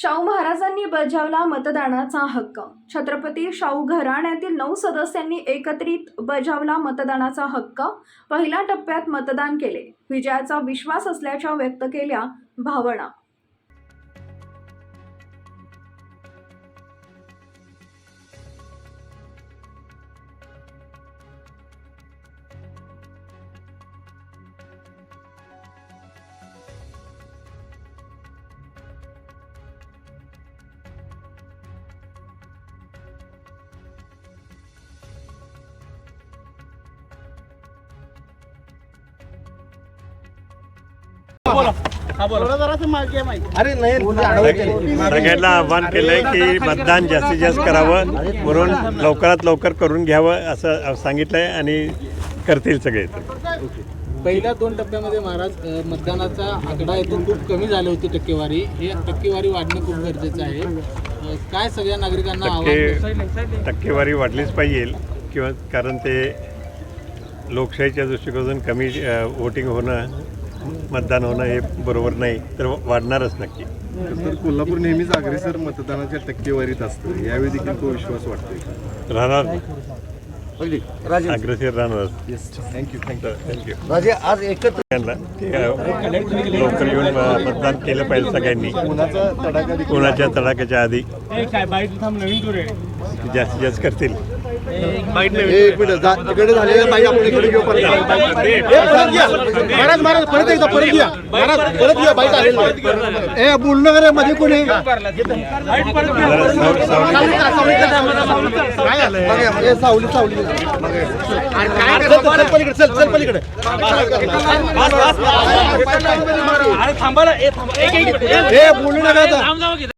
शाहू महाराजांनी बजावला मतदानाचा हक्क. छत्रपती शाहू घराण्यातील नऊ सदस्यांनी एकत्रित बजावला मतदानाचा हक्क. पहिल्या टप्प्यात मतदान केले. विजयाचा विश्वास असल्याच्या व्यक्त केल्या भावना. अरे नाही सगळ्यांना आव्हान केलंय की मतदान जास्तीत जास्त करावं म्हणून लवकरात लवकर करून घ्यावं असं सांगितलंय आणि करतील सगळे. पहिल्या दोन टप्प्यामध्ये महाराज मतदानाचा आकडा येतो खूप कमी झाली होती टक्केवारी. हे टक्केवारी वाढणं खूप गरजेचं आहे. काय सगळ्या नागरिकांना टक्केवारी वाढलीच पाहिजे किंवा कारण ते लोकशाहीच्या दृष्टिकोनातून कमी वोटिंग होणं मतदान होणं हे बरोबर नाही तर वाढणारच नक्की. तर कोल्हापूर नेहमीच अग्रेसर मतदानाच्या टक्केवारीत असतं. यावेळी देखील तो विश्वास वाटतोय राहणार. अग्रेसर राहणार. थँक्यू थँक्यू थँक्यू राजे आज अ, लवकर येऊन मतदान केलं पाहिजे सगळ्यांनी. कोणाच्या तडाख्याच्या आधी. जास्तीत जास्त करतील. एक मिनिट जा- तिकडे झालेलं बाईक आपण इकडे घेऊ परत. ए, परत घ्या. महाराज महाराज परत एकदा परत घ्या महाराज परत घ्या बाईक आलेलं. ए बोलणं करे मध्ये कोणी सावली काय सावली सावली. चल, पलीकडे चल चल पलीकडे. ए बोलू नका आता